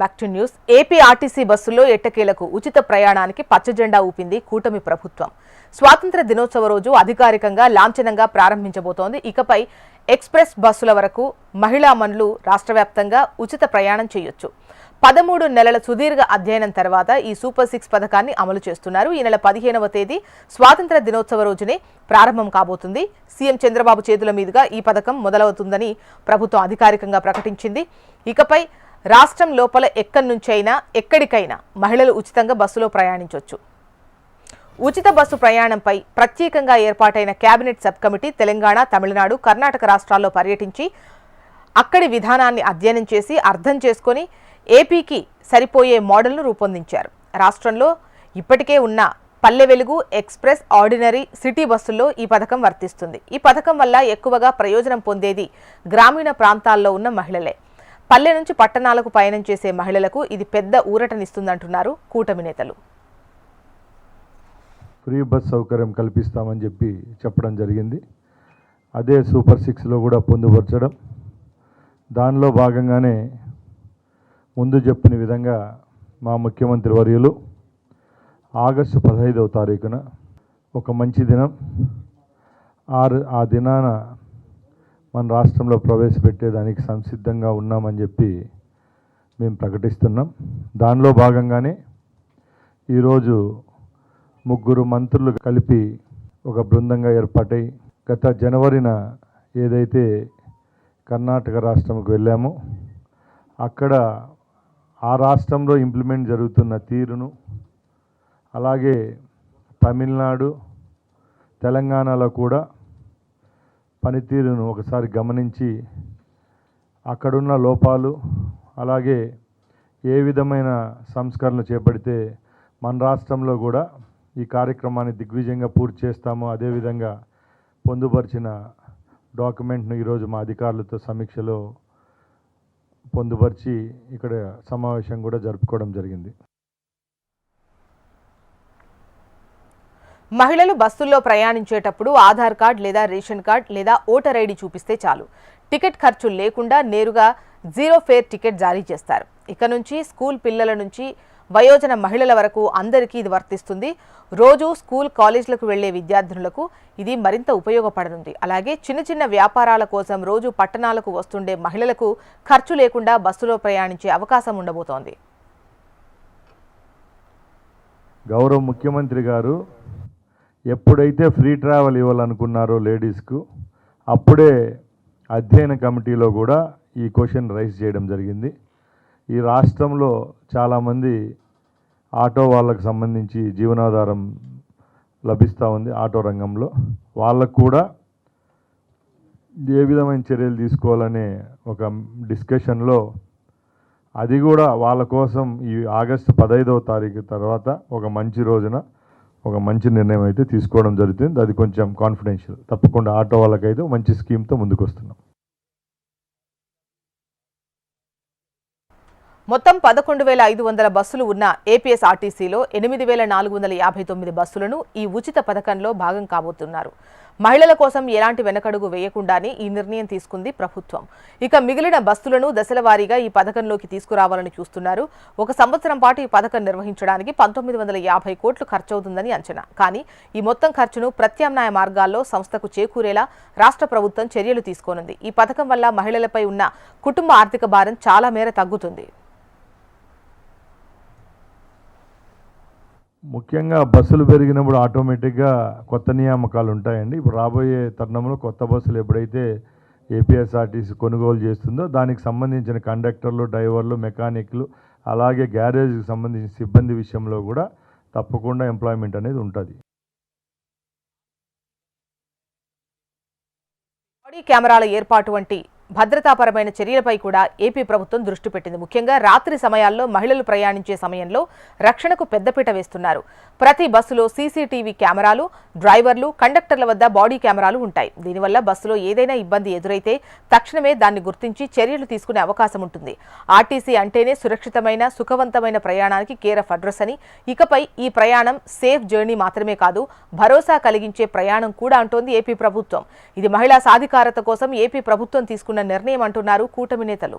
Back to news AP RTC బస్సుల్లో ఎట్టకేలకు ఉచిత ప్రయాణానికి పచ్చజెండా ఊపింది కూటమి ప్రభుత్వం. స్వాతంత్ర దినోత్సవ రోజు అధికారికంగా లాంఛనంగా ప్రారంభించబోతోంది. ఇకపై ఎక్స్ప్రెస్ బస్సుల వరకు మహిళా మనులు రాష్ట్ర వ్యాప్తంగా ఉచిత ప్రయాణం చేయొచ్చు. పదమూడు నెలల సుదీర్ఘ అధ్యయనం తర్వాత ఈ సూపర్ సిక్స్ పథకాన్ని అమలు చేస్తున్నారు. ఈ నెల పదిహేనవ తేదీ స్వాతంత్ర దినోత్సవ రోజునే ప్రారంభం కాబోతుంది. సీఎం చంద్రబాబు చేతుల మీదుగా ఈ పథకం మొదలవుతుందని ప్రభుత్వం అధికారికంగా ప్రకటించింది. ఇకపై రాష్ట్రం లోపల ఎక్కడి నుంచైనా ఎక్కడికైనా మహిళలు ఉచితంగా బస్సులో ప్రయాణించవచ్చు ఉచిత బస్సు ప్రయాణంపై ప్రత్యేకంగా ఏర్పాటైన cabinet sub committee Telangana Tamil Nadu Karnataka రాష్ట్రాల్లో పర్యటించి అక్కడి విధానాన్ని అధ్యయనం చేసి అర్థం చేసుకొని ఏపీకి సరిపోయే మోడల్ను రూపొందించారు. రాష్ట్రంలో ఇప్పటికే ఉన్న Palle Velugu express ordinary city బస్సుల్లో ఈ పథకం వర్తిస్తుంది. ఈ పథకం వల్ల ఎక్కువగా ప్రయోజనం పొందేది గ్రామీణ ప్రాంతాల్లో ఉన్న మహిళలే. పల్లె నుంచి పట్టణాలకు పయనం చేసే మహిళలకు ఇది పెద్ద ఊరటనిస్తుందంటున్నారు కూటమి నేతలు. ఫ్రీ బస్ సౌకర్యం కల్పిస్తామని చెప్పి చెప్పడం జరిగింది. అదే సూపర్ సిక్స్లో కూడా పొందుపరచడం. దానిలో భాగంగానే ముందు చెప్పిన విధంగా మా ముఖ్యమంత్రి వర్యులు ఆగస్టు పదహైదవ తారీఖున ఒక మంచి దినం. ఆరు ఆ దినాన మన రాష్ట్రంలో ప్రవేశపెట్టేదానికి సంసిద్ధంగా ఉన్నామని చెప్పి మేము ప్రకటిస్తున్నాం. దానిలో భాగంగానే ఈరోజు ముగ్గురు మంత్రులు కలిపి ఒక బృందంగా ఏర్పాటై గత జనవరిన ఏదైతే కర్ణాటక రాష్ట్రంకు వెళ్ళామో అక్కడ ఆ రాష్ట్రంలో ఇంప్లిమెంట్ జరుగుతున్న తీరును అలాగే తమిళనాడు తెలంగాణలో కూడా పనితీరును ఒకసారి గమనించి అక్కడున్న లోపాలు అలాగే ఏ విధమైన సంస్కరణలు చేపడితే మన రాష్ట్రంలో కూడా ఈ కార్యక్రమాన్ని దిగ్విజయంగా పూర్తి చేస్తామో అదేవిధంగా పొందుపరిచిన డాక్యుమెంట్ను ఈరోజు మా అధికారులతో సమీక్షలో పొందుపరిచి ఇక్కడ సమావేశం కూడా జరుపుకోవడం జరిగింది. మహిళలు బస్సుల్లో ప్రయాణించేటప్పుడు ఆధార్ కార్డ్ లేదా రేషన్ కార్డ్ లేదా ఓటర్ ఐడి చూపిస్తే చాలు. టికెట్ ఖర్చు లేకుండా నేరుగా జీరో ఫేర్ టికెట్ జారీ చేస్తారు. ఇక నుంచి స్కూల్ పిల్లల నుంచి వయోజన మహిళల వరకు అందరికీ ఇది వర్తిస్తుంది. రోజు స్కూల్ కాలేజీలకు వెళ్ళే విద్యార్థినులకు ఇది మరింత ఉపయోగపడనుంది. అలాగే చిన్న చిన్న వ్యాపారాల కోసం రోజు పట్టణాలకు వస్తుండే మహిళలకు ఖర్చు లేకుండా బస్సులో ప్రయాణించే అవకాశం ఉండబోతోంది. గౌరవ ముఖ్యమంత్రి గారు ఎప్పుడైతే ఫ్రీ ట్రావెల్ ఇవ్వాలనుకున్నారో లేడీస్కు అప్పుడే అధ్యయన కమిటీలో కూడా ఈ క్వశ్చన్ రైజ్ చేయడం జరిగింది. ఈ రాష్ట్రంలో చాలామంది ఆటో వాళ్ళకు సంబంధించి జీవనాధారం లభిస్తూ ఉంది ఆటో రంగంలో. వాళ్ళకు కూడా ఏ విధమైన చర్యలు తీసుకోవాలనే ఒక డిస్కషన్లో అది కూడా వాళ్ళ కోసం ఈ ఆగస్టు పదహైదవ తారీఖు తర్వాత ఒక మంచి రోజున ఒక మంచి నిర్ణయం అయితే తీసుకోవడం జరుగుతుంది. అది కొంచెం కాన్ఫిడెన్షియల్ తప్పకుండా ఆటో వాళ్ళకైతే మంచి స్కీమ్తో ముందుకు వస్తున్నాం మొత్తం పదకొండు వేల ఐదు వందల బస్సులు ఉన్న ఏపీఎస్ఆర్టీసీలో ఎనిమిది వేల నాలుగు వందల యాభై తొమ్మిది బస్సులను ఈ ఉచిత పథకంలో భాగం కాబోతున్నారు. మహిళల కోసం ఎలాంటి వెనకడుగు వేయకుండానే ఈ నిర్ణయం తీసుకుంది ప్రభుత్వం. ఇక మిగిలిన బస్సులను దశలవారీగా ఈ పథకంలోకి తీసుకురావాలని చూస్తున్నారు. ఒక సంవత్సరం పాటు ఈ పథకం నిర్వహించడానికి పంతొమ్మిది వందల యాభై కోట్లు ఖర్చవుతుందని అంచనా. కానీ ఈ మొత్తం ఖర్చును ప్రత్యామ్నాయ మార్గాల్లో సంస్థకు చేకూరేలా రాష్ట్ర ప్రభుత్వం చర్యలు తీసుకోనుంది. ఈ పథకం వల్ల మహిళలపై ఉన్న కుటుంబ ఆర్థిక భారం చాలా మేర తగ్గుతుంది. ముఖ్యంగా బస్సులు పెరిగినప్పుడు ఆటోమేటిక్గా కొత్త నియామకాలు ఉంటాయండి. ఇప్పుడు రాబోయే తరుణంలో కొత్త బస్సులు ఎప్పుడైతే ఏపీఎస్ఆర్టీసీ కొనుగోలు చేస్తుందో దానికి సంబంధించిన కండక్టర్లు డ్రైవర్లు మెకానిక్లు అలాగే గ్యారేజ్కి సంబంధించిన సిబ్బంది విషయంలో కూడా తప్పకుండా ఎంప్లాయ్మెంట్ అనేది ఉంటుంది. కెమెరాల ఏర్పాటు వంటి భద్రతాపరమైన చర్యలపై కూడా ఏపీ ప్రభుత్వం దృష్టి పెట్టింది. ముఖ్యంగా రాత్రి సమయాల్లో మహిళలు ప్రయాణించే సమయంలో రక్షణకు పెద్దపీట వేస్తున్నారు. ప్రతి బస్సులో సీసీటీవీ కెమెరాలు డ్రైవర్లు కండక్టర్ల వద్ద బాడీ కెమెరాలు ఉంటాయి. దీనివల్ల బస్సులో ఏదైనా ఇబ్బంది ఎదురైతే తక్షణమే దాన్ని గుర్తించి చర్యలు తీసుకునే అవకాశం ఉంటుంది. ఆర్టీసీ అంటేనే సురక్షితమైన సుఖవంతమైన ప్రయాణానికి కేర్ ఆఫ్ అడ్రస్ అని. ఇకపై ఈ ప్రయాణం సేఫ్ జర్నీ మాత్రమే కాదు భరోసా కలిగించే ప్రయాణం కూడా అంటోంది ఏపీ ప్రభుత్వం. ఇది మహిళా సాధికారత కోసం ఏపీ ప్రభుత్వం తీసుకున్న నిర్ణయం అంటున్నారు కూటమి నేతలు.